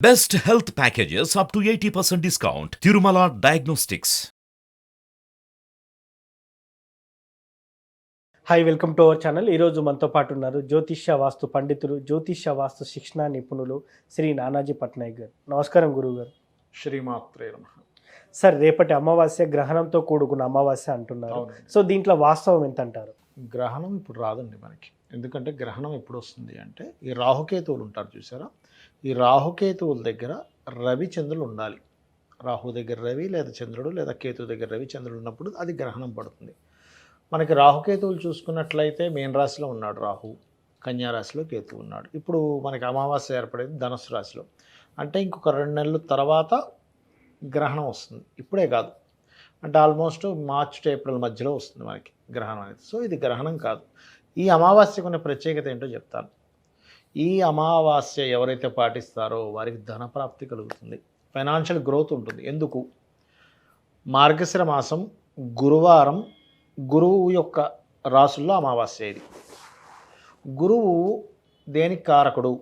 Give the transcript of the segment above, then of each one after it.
Best health packages up to 80% discount. Tirumala Diagnostics. Hi welcome to our channel ఈరోజు మనతో పాటు ఉన్నారు జ్యోతిష్య వాస్తు పండితులు జ్యోతిష్య వాస్తు శిక్షణ నిపుణులు శ్రీ నానాజీ పట్నాయక్ గారు. నమస్కారం గురువు గారు శ్రీమాత్రే నమ. సార్ రేపటి అమావాస్య గ్రహణంతో కూడుకున్న అమావాస్య అంటున్నారు. సో దీంట్లో వాస్తవం ఎంత అంటారు గ్రహణం ఇప్పుడు రాదండి మనకి. ఎందుకంటే గ్రహణం ఎప్పుడు వస్తుంది అంటే ఈ రాహుకేతువులు ఉంటారు చూసారా? ఈ రాహుకేతువుల దగ్గర రవి చంద్రులు ఉండాలి. రాహు దగ్గర రవి లేదా చంద్రుడు లేదా కేతు దగ్గర రవి చంద్రుడు ఉన్నప్పుడు అది గ్రహణం పడుతుంది. మనకి రాహుకేతువులు చూసుకున్నట్లయితే మీన రాశిలో ఉన్నాడు రాహు కన్యారాశిలో కేతు ఉన్నాడు. ఇప్పుడు మనకి అమావాస్య ఏర్పడేది ధనుసు రాశిలో. అంటే ఇంకొక రెండు నెలల తర్వాత గ్రహణం వస్తుంది. ఇప్పుడే కాదు. అంటే ఆల్మోస్ట్ మార్చ్ టు ఏప్రిల్ మధ్యలో వస్తుంది మనకి గ్రహణం అనేది. సో ఇది గ్రహణం కాదు. ఈ అమావాస్యకు ఉన్న ప్రత్యేకత ఏంటో చెప్తాను. ఈ అమావాస్య ఎవరైతే పాటిస్తారో వారికి ధనప్రాప్తి కలుగుతుంది. ఫైనాన్షియల్ గ్రోత్ ఉంటుంది. ఎందుకు? మార్గశిర మాసం గురువారం గురువు యొక్క రాసుల్లో అమావాస్య ఇది. గురువు దేనికి కారకుడు?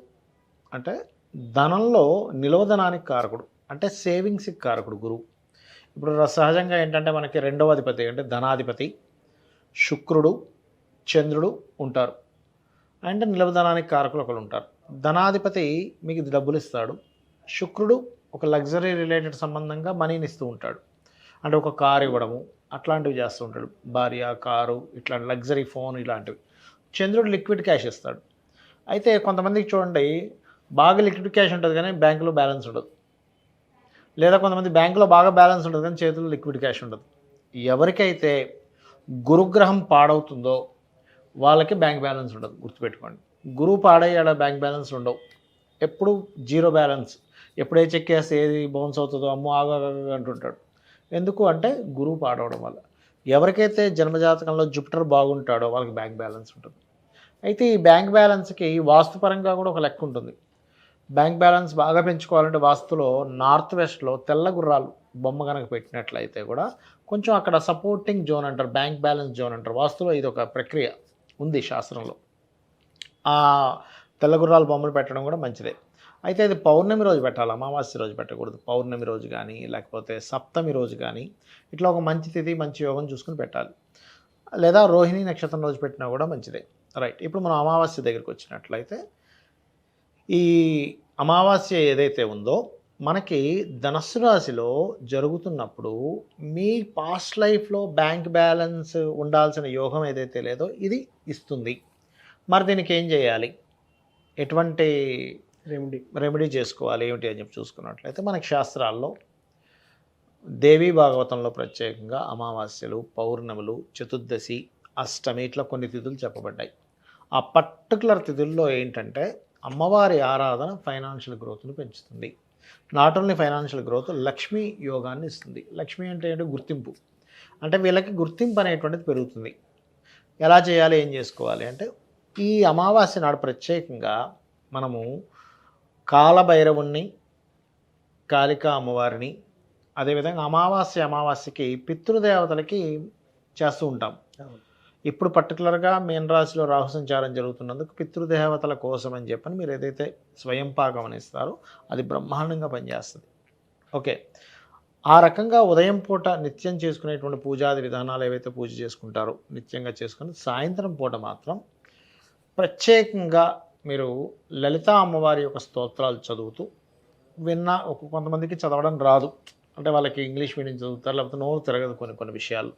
అంటే ధనంలో నిలవధనానికి కారకుడు. అంటే సేవింగ్స్కి కారకుడు గురువు. ఇప్పుడు సహజంగా ఏంటంటే మనకి రెండవ అధిపతి అంటే ధనాధిపతి శుక్రుడు చంద్రుడు ఉంటారు. అంటే నిలవధనానికి కారకులు ఒకరు ఉంటారు. ధనాధిపతి మీకు డబ్బులు ఇస్తాడు. శుక్రుడు ఒక లగ్జరీ రిలేటెడ్ సంబంధంగా మనీని ఇస్తూ ఉంటాడు. అంటే ఒక కారు ఇవ్వడము అట్లాంటివి చేస్తూ ఉంటాడు. భార్య కారు ఇట్లాంటి లగ్జరీ ఫోన్ ఇలాంటివి. చంద్రుడు లిక్విడ్ క్యాష్ ఇస్తాడు. అయితే కొంతమందికి చూడండి బాగా లిక్విడ్ క్యాష్ ఉంటుంది కానీ బ్యాంకులో బ్యాలెన్స్ ఉండదు. లేదా కొంతమంది బ్యాంకులో బాగా బ్యాలెన్స్ ఉంటుంది కానీ చేతుల్లో లిక్విడ్ క్యాష్ ఉండదు. ఎవరికైతే గురుగ్రహం పాడవుతుందో వాళ్ళకి బ్యాంక్ బ్యాలెన్స్ ఉండదు గుర్తుపెట్టుకోండి. గురువు పాడయ్యాడ బ్యాంక్ బ్యాలెన్స్ ఉండవు. ఎప్పుడు జీరో బ్యాలెన్స్. ఎప్పుడే చెక్ చేస్తే ఏది బౌన్స్ అవుతుందో అమ్మో ఆగా అంటుంటాడు. ఎందుకు అంటే గురువు పాడవడం వల్ల. ఎవరికైతే జన్మజాతకంలో జుపిటర్ బాగుంటాడో వాళ్ళకి బ్యాంక్ బ్యాలెన్స్ ఉంటుంది. అయితే ఈ బ్యాంక్ బ్యాలెన్స్కి వాస్తుపరంగా కూడా ఒక లెక్క ఉంటుంది. బ్యాంక్ బ్యాలెన్స్ బాగా పెంచుకోవాలంటే వాస్తులో నార్త్ వెస్ట్లో తెల్ల గుర్రాలు బొమ్మ కనుక పెట్టినట్లయితే కూడా కొంచెం అక్కడ సపోర్టింగ్ జోన్ అంటారు బ్యాంక్ బ్యాలెన్స్ జోన్ అంటారు. వాస్తులో ఇది ఒక ప్రక్రియ. ఉంది శాస్త్రంలో. ఆ తెల్లగుర్రాలు బొమ్మలు పెట్టడం కూడా మంచిదే. అయితే ఇది పౌర్ణమి రోజు పెట్టాలి అమావాస్య రోజు పెట్టకూడదు. పౌర్ణమి రోజు కానీ లేకపోతే సప్తమి రోజు కానీ ఇట్లా ఒక మంచి తిథి మంచి యోగం చూసుకుని పెట్టాలి. లేదా రోహిణి నక్షత్రం రోజు పెట్టినా కూడా మంచిదే. రైట్. ఇప్పుడు మనం అమావాస్య దగ్గరికి వచ్చినట్లయితే ఈ అమావాస్య ఏదైతే ఉందో మనకి ధనస్సు రాశిలో జరుగుతున్నప్పుడు మీ పాస్ట్ లైఫ్లో బ్యాంక్ బ్యాలెన్స్ ఉండాల్సిన యోగం ఏదైతే లేదో ఇది ఇస్తుంది. మరి దీనికి ఏం చేయాలి? ఎటువంటి రెమెడీ రెమెడీ చేసుకోవాలి? ఏమిటి అని చెప్పి చూసుకున్నట్లయితే మనకి శాస్త్రాల్లో దేవీ భాగవతంలో ప్రత్యేకంగా అమావాస్యలు పౌర్ణములు చతుర్దశి అష్టమి ఇట్లా కొన్ని తిథులు చెప్పబడ్డాయి. ఆ పర్టికులర్ తిథుల్లో ఏంటంటే అమ్మవారి ఆరాధన ఫైనాన్షియల్ గ్రోత్ను పెంచుతుంది. Not only financial growth Lakshmi యోగాన్ని ఇస్తుంది. లక్ష్మి అంటే ఏంటో? గుర్తింపు. అంటే వీళ్ళకి గుర్తింపు అనేటువంటిది పెరుగుతుంది. ఎలా చేయాలి? ఏం చేసుకోవాలి? అంటే ఈ అమావాస్య నాడు ప్రత్యేకంగా మనము కాలభైరవుణ్ణి కాళికా అమ్మవారిని అదేవిధంగా అమావాస్య అమావాస్యకి పితృదేవతలకి చేస్తూ ఉంటాం. ఇప్పుడు పర్టికులర్గా మీన రాశిలో రాహు సంచారం జరుగుతున్నందుకు పితృదేవతల కోసం అని చెప్పని మీరు ఏదైతే స్వయం పాకం అని ఇస్తారో అది బ్రహ్మాండంగా పనిచేస్తుంది. ఓకే. ఆ రకంగా ఉదయం పూట నిత్యం చేసుకునేటువంటి పూజాది విధానాలు ఏవైతే పూజ చేసుకుంటారో నిత్యంగా చేసుకుని సాయంత్రం పూట మాత్రం ప్రత్యేకంగా మీరు లలిత అమ్మవారి యొక్క స్తోత్రాలు చదువుతూ విన్న ఒక కొంతమందికి చదవడం రాదు. అంటే వాళ్ళకి ఇంగ్లీష్ మీడియం చదువుతారు లేకపోతే నోరు తిరగదు కొన్ని కొన్ని విషయాలు.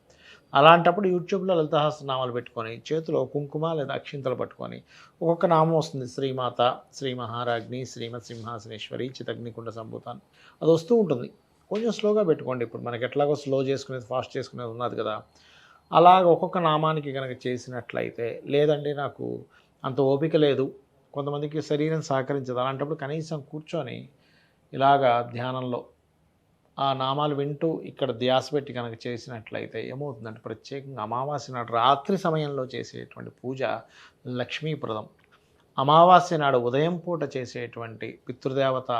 అలాంటప్పుడు యూట్యూబ్లో లలితహాసనామాలు పెట్టుకొని చేతిలో కుంకుమ లేదా అక్షింతలు పట్టుకొని ఒక్కొక్క నామం వస్తుంది. శ్రీమాత శ్రీ మహారాజ్ని శ్రీమత్ సింహాసనేశ్వరి చితగ్నికుండ సంభూతాన్ని. అది వస్తూ ఉంటుంది. కొంచెం స్లోగా పెట్టుకోండి. ఇప్పుడు మనకి ఎట్లాగో స్లో చేసుకునేది ఫాస్ట్ చేసుకునేది ఉన్నది కదా. అలాగ ఒక్కొక్క నామానికి కనుక చేసినట్లయితే లేదండి నాకు అంత ఓపిక లేదు. కొంతమందికి శరీరం సహకరించదు. అలాంటప్పుడు కనీసం కూర్చొని ఇలాగా ధ్యానంలో ఆ నామాలు వింటూ ఇక్కడ ధ్యాస పెట్టి కనుక చేసినట్లయితే ఏమవుతుందంటే ప్రత్యేకంగా అమావాస్య నాడు రాత్రి సమయంలో చేసేటువంటి పూజ లక్ష్మీప్రదం. అమావాస్య నాడు ఉదయం పూట చేసేటువంటి పితృదేవత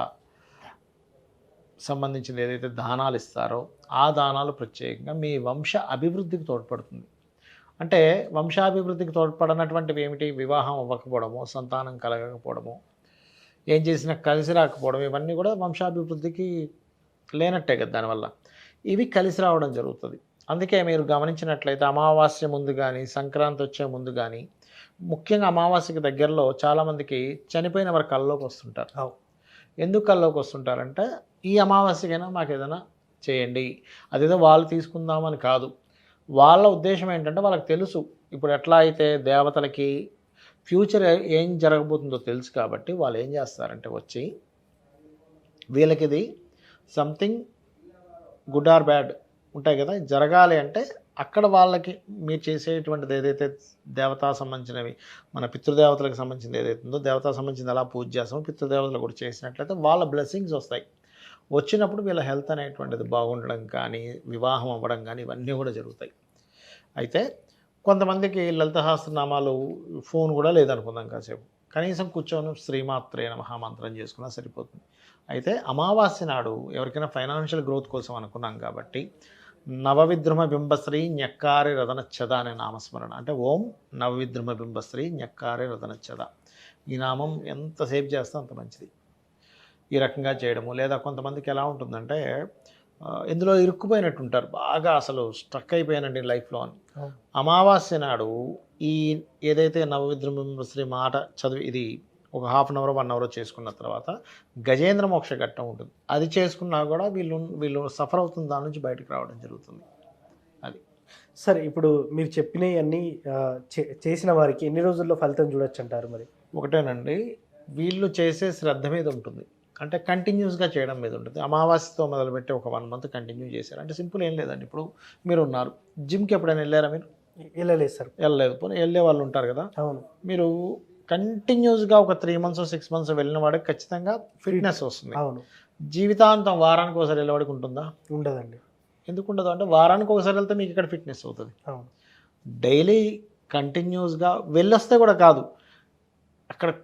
సంబంధించిన ఏదైతే దానాలు ఇస్తారో ఆ దానాలు ప్రత్యేకంగా మీ వంశ అభివృద్ధికి తోడ్పడుతుంది. అంటే వంశాభివృద్ధికి తోడ్పడనటువంటివి ఏమిటి? వివాహం అవ్వకపోవడము సంతానం కలగకపోవడము ఏం చేసినా కలిసి రాకపోవడం ఇవన్నీ కూడా వంశాభివృద్ధికి లేనట్టే కదా దానివల్ల ఇవి కలిసి రావడం జరుగుతుంది. అందుకే మీరు గమనించినట్లయితే అమావాస్య ముందు కానీ సంక్రాంతి వచ్చే ముందు కానీ ముఖ్యంగా అమావాస్యకి దగ్గరలో చాలామందికి చనిపోయిన వారి కళ్ళలోకి వస్తుంటారు. ఎందుకు కళ్ళలోకి వస్తుంటారంటే ఈ అమావాస్యకైనా మాకు ఏదైనా చేయండి అదేదో వాళ్ళు తీసుకుందామని కాదు. వాళ్ళ ఉద్దేశం ఏంటంటే వాళ్ళకి తెలుసు. ఇప్పుడు ఎట్లా అయితే దేవతలకి ఫ్యూచర్ ఏం జరగబోతుందో తెలుసు కాబట్టి వాళ్ళు ఏం చేస్తారంటే వచ్చి వీళ్ళకి ఇది సంథింగ్ గుడ్ ఆర్ బ్యాడ్ ఉంటాయి కదా. జరగాలి అంటే అక్కడ వాళ్ళకి మీరు చేసేటువంటిది ఏదైతే దేవతా సంబంధించినవి మన పితృదేవతలకు సంబంధించింది ఏదైతే ఉందో దేవతా సంబంధించింది ఎలా పూజ చేస్తామో పితృదేవతలు కూడా చేసినట్లయితే వాళ్ళ బ్లెస్సింగ్స్ వస్తాయి. వచ్చినప్పుడు వీళ్ళ హెల్త్ అనేటువంటిది బాగుండడం కానీ వివాహం అవ్వడం కానీ ఇవన్నీ కూడా జరుగుతాయి. అయితే కొంతమందికి లలితహాస్త్రనామాలు ఫోన్ కూడా లేదనుకుందాం కాసేపు. కనీసం కూర్చొని శ్రీమాత్రే మహామంత్రం చేసుకున్నా సరిపోతుంది. అయితే అమావాస్య నాడు ఎవరికైనా ఫైనాన్షియల్ గ్రోత్ కోసం అనుకున్నాం కాబట్టి నవవిద్రుమ బింబశ్రీ ఞక్కారి రథనచ్చద అనే నామస్మరణ. అంటే ఓం నవవిద్రుమ బింబశ్రీ ఞక్కారి రథనచ్చద. ఈ నామం ఎంతసేపు చేస్తే అంత మంచిది. ఈ రకంగా చేయడము. లేదా కొంతమందికి ఎలా ఉంటుందంటే ఇందులో ఇరుక్కుపోయినట్టు ఉంటారు బాగా అసలు స్ట్రక్ అయిపోయానండి లైఫ్లో అని. అమావాస్య నాడు ఈ ఏదైతే నవవిద్రుశ్రీ మాట చదివి ఇది ఒక half an hour one hour చేసుకున్న తర్వాత గజేంద్ర మోక్ష ఘట్టం ఉంటుంది. అది చేసుకున్నా కూడా వీళ్ళు వీళ్ళు సఫర్ అవుతుంది దాని నుంచి బయటకు రావడం జరుగుతుంది. అది. సార్ ఇప్పుడు మీరు చెప్పినవి అన్ని చేసిన వారికి ఎన్ని రోజుల్లో ఫలితం చూడొచ్చు అంటారు మరి? ఒకటేనండి. వీళ్ళు చేసే శ్రద్ధ మీద ఉంటుంది. అంటే కంటిన్యూస్గా చేయడం మీద ఉంటుంది. అమావాస్యతో మొదలుపెట్టి ఒక వన్ మంత్ కంటిన్యూ చేశారు. అంటే సింపుల్ ఏం లేదండి. ఇప్పుడు మీరు ఉన్నారు జిమ్కి ఎప్పుడైనా వెళ్ళారా మీరు? వెళ్ళలేదు సార్. వెళ్ళలేదు. పోనీ వెళ్ళే వాళ్ళు ఉంటారు కదా. అవును. మీరు కంటిన్యూస్గా ఒక త్రీ మంత్స్ సిక్స్ మంత్స్ వెళ్ళిన వాడికి ఖచ్చితంగా ఫిట్నెస్ వస్తుంది. అవును. జీవితాంతం వారానికి ఒకసారి వెళ్ళేవాడికి ఉంటుందా? ఉండదండి. ఎందుకు ఉండదు? అంటే వారానికి ఒకసారి వెళ్తే మీకు ఇక్కడ ఫిట్నెస్ అవుతుంది. అవును. డైలీ కంటిన్యూస్గా వెళ్ళొస్తే కూడా కాదు. అక్కడ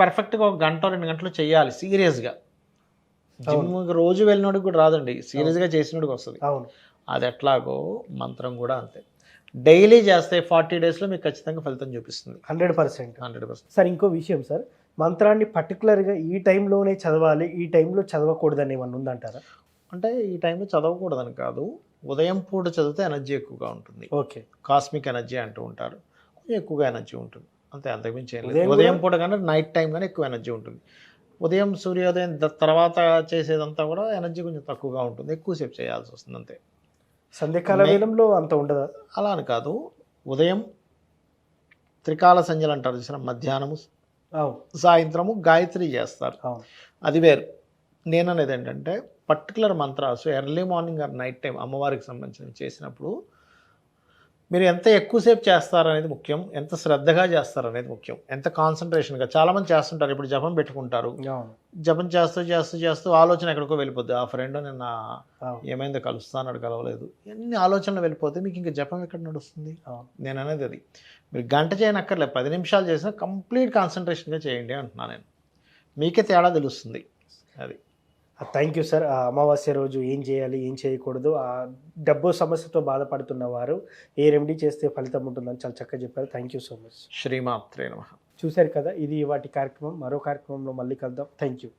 పర్ఫెక్ట్గా ఒక గంట రెండు గంటలు చేయాలి సీరియస్గా జిమ్ రోజు వెళ్ళినోడికి కూడా రాదండి. సీరియస్గా చేసినోడికి వస్తుంది. అవును. అది ఎట్లాగో మంత్రం కూడా అంతే. డైలీ చేస్తే ఫార్టీ డేస్లో మీకు ఖచ్చితంగా ఫలితం చూపిస్తుంది. Hundred percent. Hundred percent. Sir ఇంకో విషయం సార్. మంత్రాన్ని పర్టికులర్గా ఈ టైంలోనే చదవాలి ఈ టైంలో చదవకూడదని ఏమన్నా ఉందంటారా? అంటే ఈ టైంలో చదవకూడదని కాదు. ఉదయం పూట చదివితే ఎనర్జీ ఎక్కువగా ఉంటుంది. ఓకే. కాస్మిక్ ఎనర్జీ అంటూ ఉంటారు. కొంచెం ఎక్కువగా ఎనర్జీ ఉంటుంది. అంతే అంతకుమించి ఏం లేదు. ఉదయం పూట కన్నా నైట్ టైం కానీ ఎక్కువ ఎనర్జీ ఉంటుంది. ఉదయం సూర్యోదయం ద- తర్వాత చేసేదంతా కూడా ఎనర్జీ కొంచెం తక్కువగా ఉంటుంది. ఎక్కువసేపు చేయాల్సి వస్తుంది అంతే. సంధ్యకాల వేలంలో అంత ఉండదా? అలా అని కాదు. ఉదయం త్రికాల సంధ్యలు అంటారు చూసిన మధ్యాహ్నము సాయంత్రము గాయత్రి చేస్తారు. అది వేరు. నేను అనేది ఏంటంటే పర్టికులర్ మంత్రాలు early morning or night time అమ్మవారికి సంబంధించినవి చేసినప్పుడు మీరు ఎంత ఎక్కువసేపు చేస్తారనేది ముఖ్యం ఎంత శ్రద్ధగా చేస్తారనేది ముఖ్యం ఎంత కాన్సన్ట్రేషన్గా చాలామంది చేస్తుంటారు ఇప్పుడు జపం పెట్టుకుంటారు. జపం చేస్తూ చేస్తూ చేస్తూ ఆలోచన ఎక్కడికో వెళ్ళిపోద్ది. ఆ ఫ్రెండ్ నిన్న ఏమైందో కలుస్తానడు కలవలేదు. ఎన్ని ఆలోచనలు వెళ్ళిపోతే మీకు ఇంకా జపం ఎక్కడ నడుస్తుంది? నేను అనేది అది. మీరు గంట చేయనక్కర్లేదు పది నిమిషాలు చేసినా కంప్లీట్ కాన్సన్ట్రేషన్గా చేయండి అంటున్నాను నేను. మీకే తేడా తెలుస్తుంది. అది. థ్యాంక్ యూ సార్ ఆ అమావాస్య రోజు ఏం చేయాలి ఏం చేయకూడదు? ఆ డబ్బు సమస్యతో బాధపడుతున్న వారు ఏ రెమెడీ చేస్తే ఫలితం ఉంటుందని చాలా చక్కగా చెప్పారు. థ్యాంక్ యూ సో మచ్ శ్రీమాత్రే నమ. చూశారు కదా ఇది వాటి కార్యక్రమం. మరో కార్యక్రమంలో మళ్ళీ కలుద్దాం. Thank you